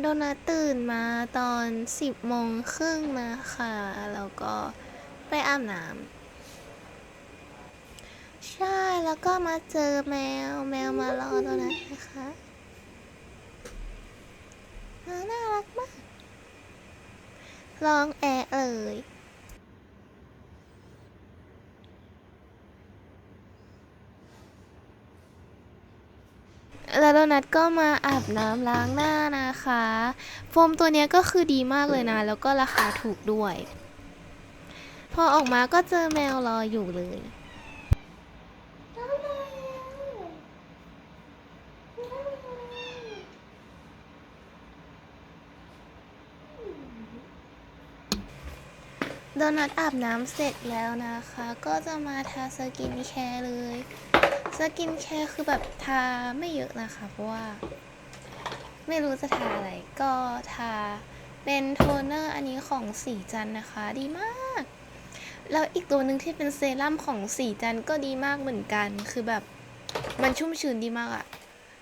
โดนัทตื่นมาตอนสิบโมงครึ่งนะคะ แล้วก็ไปอาบน้ำใช่ แล้วก็มาเจอแมว แมวมารอโดนัทนะคะน่ารักมาก ร้องแอะเลย แล้วโดนัทก็มาอาบน้ำล้างหน้านะคะ โฟมตัวนี้ก็คือดีมากเลยนะ แล้วก็ราคาถูกด้วย พอออกมาก็เจอแมวรออยู่เลยโดนัทอาบน้ำเสร็จแล้วนะคะ ก็จะมาทาสกินแคร์เลย สกินแคร์คือแบบทาไม่เยอะนะคะ เพราะว่า ไม่รู้จะทาอะไร ก็ทาเป็นโทนเนอร์อันนี้ของสีจันนะคะ ดีมาก แล้วอีกตัวหนึ่งที่เป็นเซรั่มของสีจันก็ดีมากเหมือนกัน คือแบบมันชุ่มชื้นดีมากอะ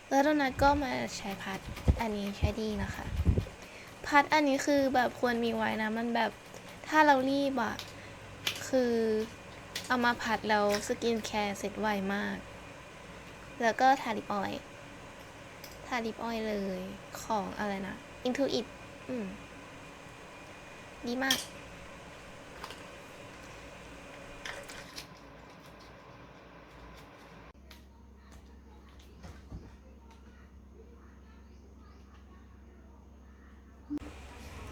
แล้วโดนัทก็มาใช้พัดอันนี้ใช้ดีนะคะ พัดอันนี้คือแบบควรมีไว้นะ มันแบบถ้าเรารีบอะคือเอามาผัดแล้วสกินแคร์เสร็จไวมาก แล้วก็ทาลิปออยทาลิปออยเลยของอะไรนะ Intuit อืม ดีมาก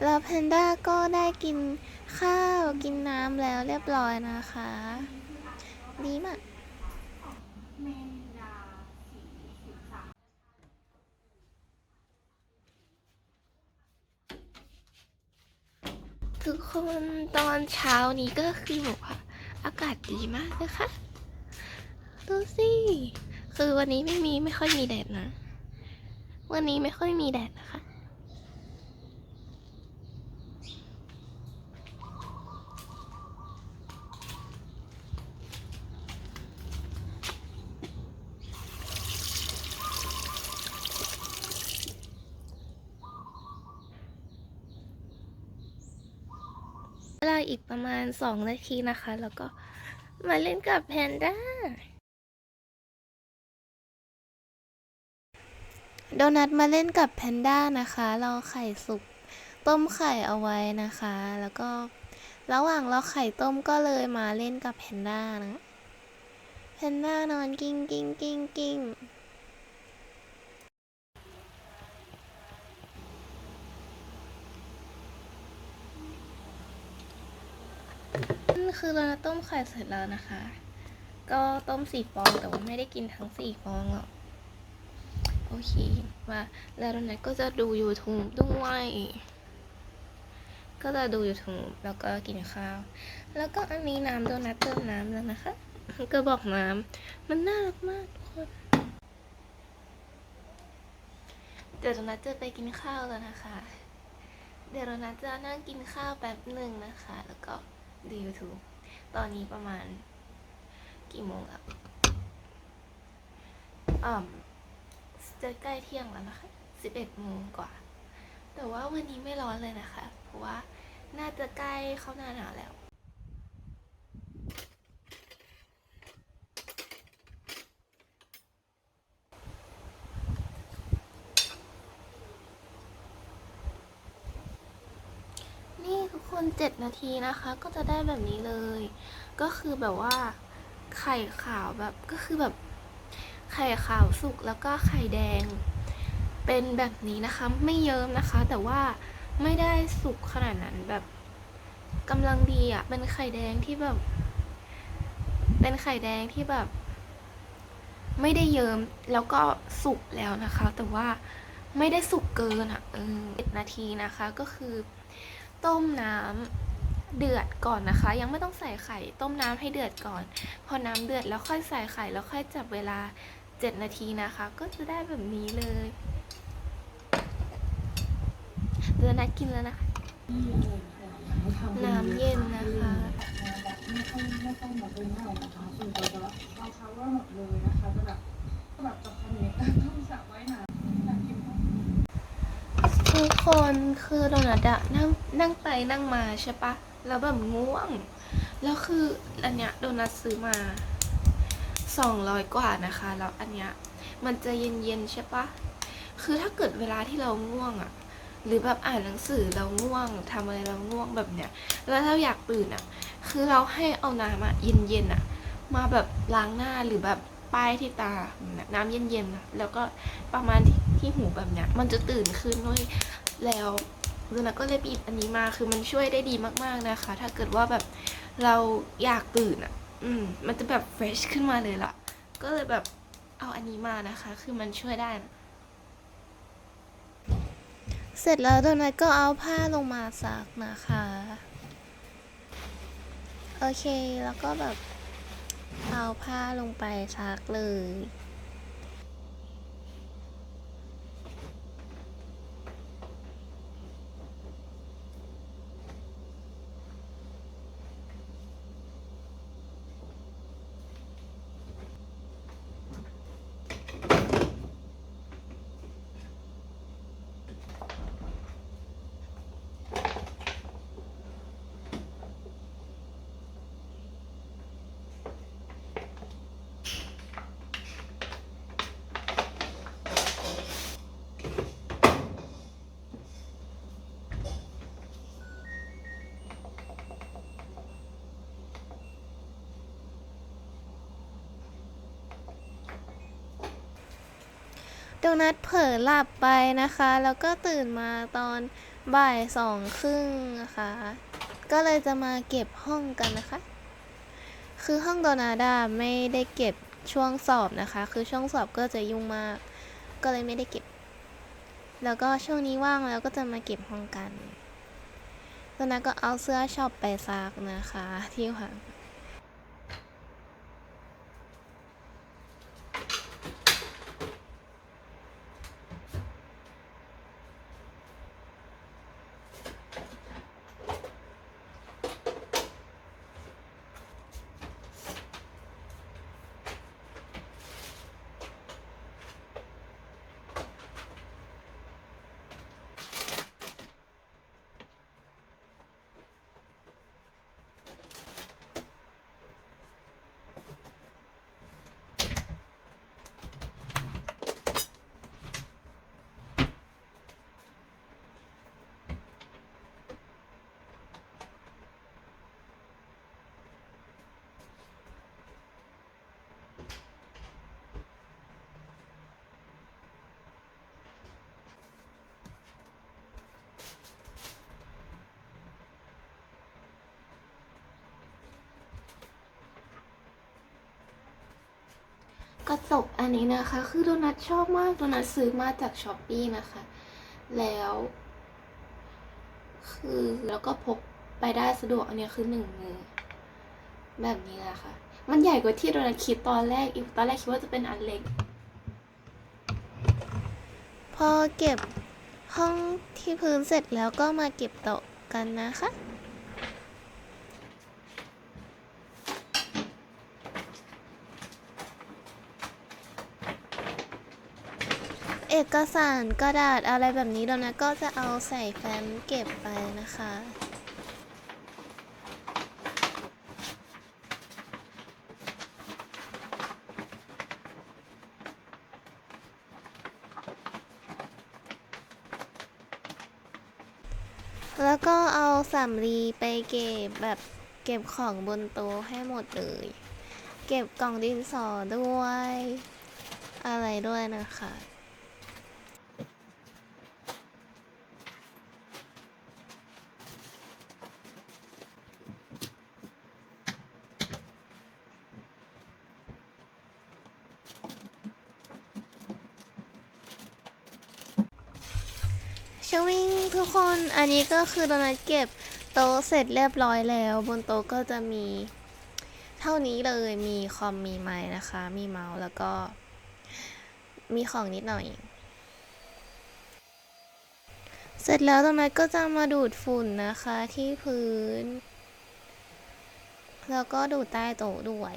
แล้วแพนด้าก็ได้กินข้าวกินน้ำแล้วเรียบร้อยนะคะ ดีมาก ทุกคนตอนเช้านี้ก็คือแบบว่าอากาศดีมากนะคะ ดูสิ คือวันนี้ไม่มีไม่ค่อยมีแดดนะ วันนี้ไม่ค่อยมีแดดนะคะ เวลาอีก ประมาณสองนาทีนะคะ แล้วก็มาเล่นกับแพนด้า โดนัทมาเล่นกับแพนด้านะคะรอไข่สุกต้มไข่เอาไว้นะคะ แล้วก็ระหว่างรอไข่ต้มก็เลยมาเล่นกับแพนด้านะ แพนด้านอนกิ้งกิ้งกิ้งกิ้ง คือเราต้มไข่เสร็จแล้วนะคะ ก็ต้มสี่ฟองแต่ว่าไม่ได้กินทั้งสี่ฟองหรอกโอเคว่าแล้วนัทก็จะดู YouTube ด้วย ก็จะดู YouTube แล้วก็กินข้าว แล้วก็อันนี้น้ำโดนัทเติมน้ำแล้วนะคะก็บอกน้ำมันน่ารักมากทุกคนเดี๋ยวโดนัทจะไปกินข้าวแล้วนะคะ เดี๋ยวโดนัทจะนั่งกินข้าวแป๊บหนึ่งนะคะ แล้วก็ ดู YouTube ตอนนี้ประมาณกี่โมงแล้วอ่าจะใกล้เที่ยงแล้วนะคะ11โมงกว่า แต่ว่าวันนี้ไม่ร้อนเลยนะคะ เพราะว่าน่าจะใกล้เข้าหน้าหนาวแล้ว 7 นาทีนะคะ ก็จะได้แบบนี้เลย ก็คือแบบว่าไข่ขาวแบบก็คือแบบไข่ขาวสุกแล้วก็ไข่แดง เป็นแบบนี้นะคะ ไม่เยิ้มนะคะ แต่ว่าไม่ได้สุกขนาดนั้นแบบกำลังดีอะ่ะเป็นไข่แดงที่แบบ เป็นไข่แดงที่แบบ ไม่ได้เยิ้มแล้วก็สุกแล้วนะคะ แต่ว่าไม่ได้สุกเกินอะ่ะเออนาทีนะคะก็คือ ต้มน้ำเดือดก่อนนะคะ ยังไม่ต้องใส่ไข่ ต้มน้ำให้เดือดก่อน พอน้ำเดือดแล้วค่อยใส่ไข่แล้วค่อยจับเวลา 7 นาทีนะคะ ก็จะได้แบบนี้เลยเดือนัดกินแล้วนะคะน้ำเย็นนะคะไม่ค่อยไม่ค่อยหมดเลยเท่าไหร่นะคะส่วนตัวจะเอาชาวว่าหมดเลยนะคะจะแบบก็แบบกับคอมเมนต์ต้องสระว่ายน้ำอยากกินมากทุกทุกคนคือโดนัทอะนั่ง นั่งไปนั่งมาใช่ปะแล้วแบบง่วง แล้วคืออันเนี้ยโดนัทซื้อมาสองร้อยกว่านะคะ แล้วอันเนี้ยมันจะเย็นๆใช่ปะคือถ้าเกิดเวลาที่เราง่วงอะหรือแบบอ่านหนังสือเราง่วงทำอะไรเราง่วงแบบเนี้ย แล้วเราอยากตื่นอะคือเราให้เอาน้ำอะเย็นๆอะมาแบบล้างหน้าหรือแบบป้ายที่ตา น้ำเย็นๆอะแล้วก็ประมาณที่ที่หูแบบเนี้ย มันจะตื่นขึ้นด้วยแล้ว ลูนะก็เลยไปหยิบอันนี้มาคือมันช่วยได้ดีมากๆนะคะ ถ้าเกิดว่าแบบเราอยากตื่นอะ อืม มันจะแบบเฟรชขึ้นมาเลยล่ะ ก็เลยแบบเอาอันนี้มานะคะ คือมันช่วยได้นะเสร็จแล้วโดนัทก็เอาผ้าลงมาซักนะคะ โอเคแล้วก็แบบเอาผ้าลงไปซักเลย โดนัทเผลอหลับไปนะคะ แล้วก็ตื่นมาตอนบ่ายสองครึ่งนะคะ ก็เลยจะมาเก็บห้องกันนะคะ คือห้องโดนาดาไม่ได้เก็บช่วงสอบนะคะ คือช่วงสอบก็จะยุ่งมาก ก็เลยไม่ได้เก็บ แล้วก็ช่วงนี้ว่างแล้วก็จะมาเก็บห้องกันโดนาก็เอาเสื้อช็อปไปซักนะคะ ที่วาง กระจกอันนี้นะคะ คือโดนัทชอบมากโดนัทซื้อมาจากช้อปปี้นะคะ แล้ว คือแล้วก็พกไปได้สะดวกอันนี้คือหนึ่งมือ แบบนี้แหละค่ะมันใหญ่กว่าที่โดนัทคิดตอนแรกอีกตอนแรกคิดว่าจะเป็นอันเล็ก พอเก็บห้องที่พื้นเสร็จแล้วก็มาเก็บโต๊ะกันนะคะ อกสารกระดาษอะไรแบบนี้โดนัทก็จะเอาใส่แฟ้มเก็บไปนะคะแล้วก็เอาสำลีไปเก็บแบบเก็บของบนโต๊ะให้หมดเลย เก็บกล่องดินสอด้วย อะไรด้วยนะคะ ชวิงทุกคนอันนี้ก็คือโดนัทเก็บโต๊ะเสร็จเรียบร้อยแล้ว บนโต๊ะก็จะมีเท่านี้เลยมีคอมมีไม้นะคะ มีเมาส์แล้วก็ มีของนิดหน่อย เสร็จแล้วตรงนั้นก็จะมาดูดฝุ่นนะคะที่พื้น แล้วก็ดูดใต้โต๊ะด้วย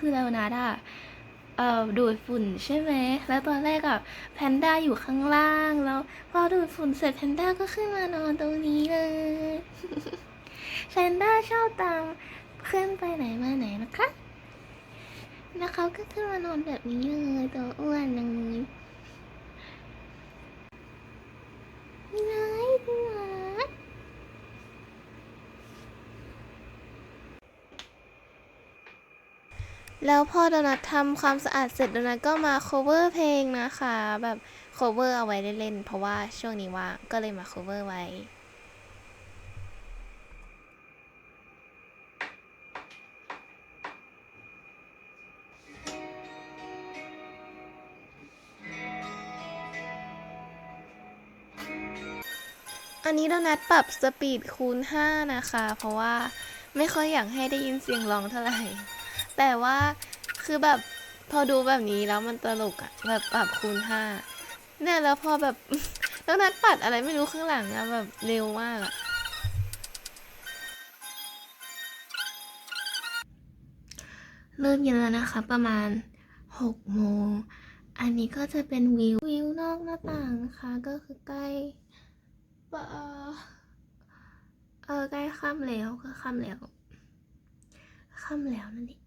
คือเรานะด่ะเอ่อดูดฝุ่นใช่ไหม แล้วตอนแรกอะแพนด้าอยู่ข้างล่าง แล้ว พอดูดฝุ่นเสร็จแพนด้าก็ขึ้นมานอนตรงนี้เลยแพนด้าชอบตามขึ้นไปไหนมาไหนนะคะ แล้วเขาก็ขึ้นมานอนแบบนี้เลยตัวอ้วนเลยนี่ไงพี่มา แล้วพอโดนัททำความสะอาดเสร็จโดนัทก็มา cover เพลงนะคะ แบบ cover เอาไว้เล่นๆเพราะว่าช่วงนี้ว่างก็เลยมา cover ไว้อันนี้โดนัทปรับสปีดคูณ 5 นะคะ เพราะว่าไม่ค่อยอยากให้ได้ยินเสียงร้องเท่าไหร่ แต่ว่าคือแบบพอดูแบบนี้แล้วมันตลกอะแบบปรับคูณ5เนี่ยแล้วพอแบบโดนัทปัดอะไรไม่รู้ข้างหลังอะแบบเร็วมากอะเริ่มเย็นแล้วนะคะ ประมาณ6โมง อันนี้ก็จะเป็นวิววิวนอกหน้าต่างนะคะ ก็คือใกล้เออเออใกล้ค่ำแล้วก็ค่ำแล้วค่ำแล้วนั่นเอง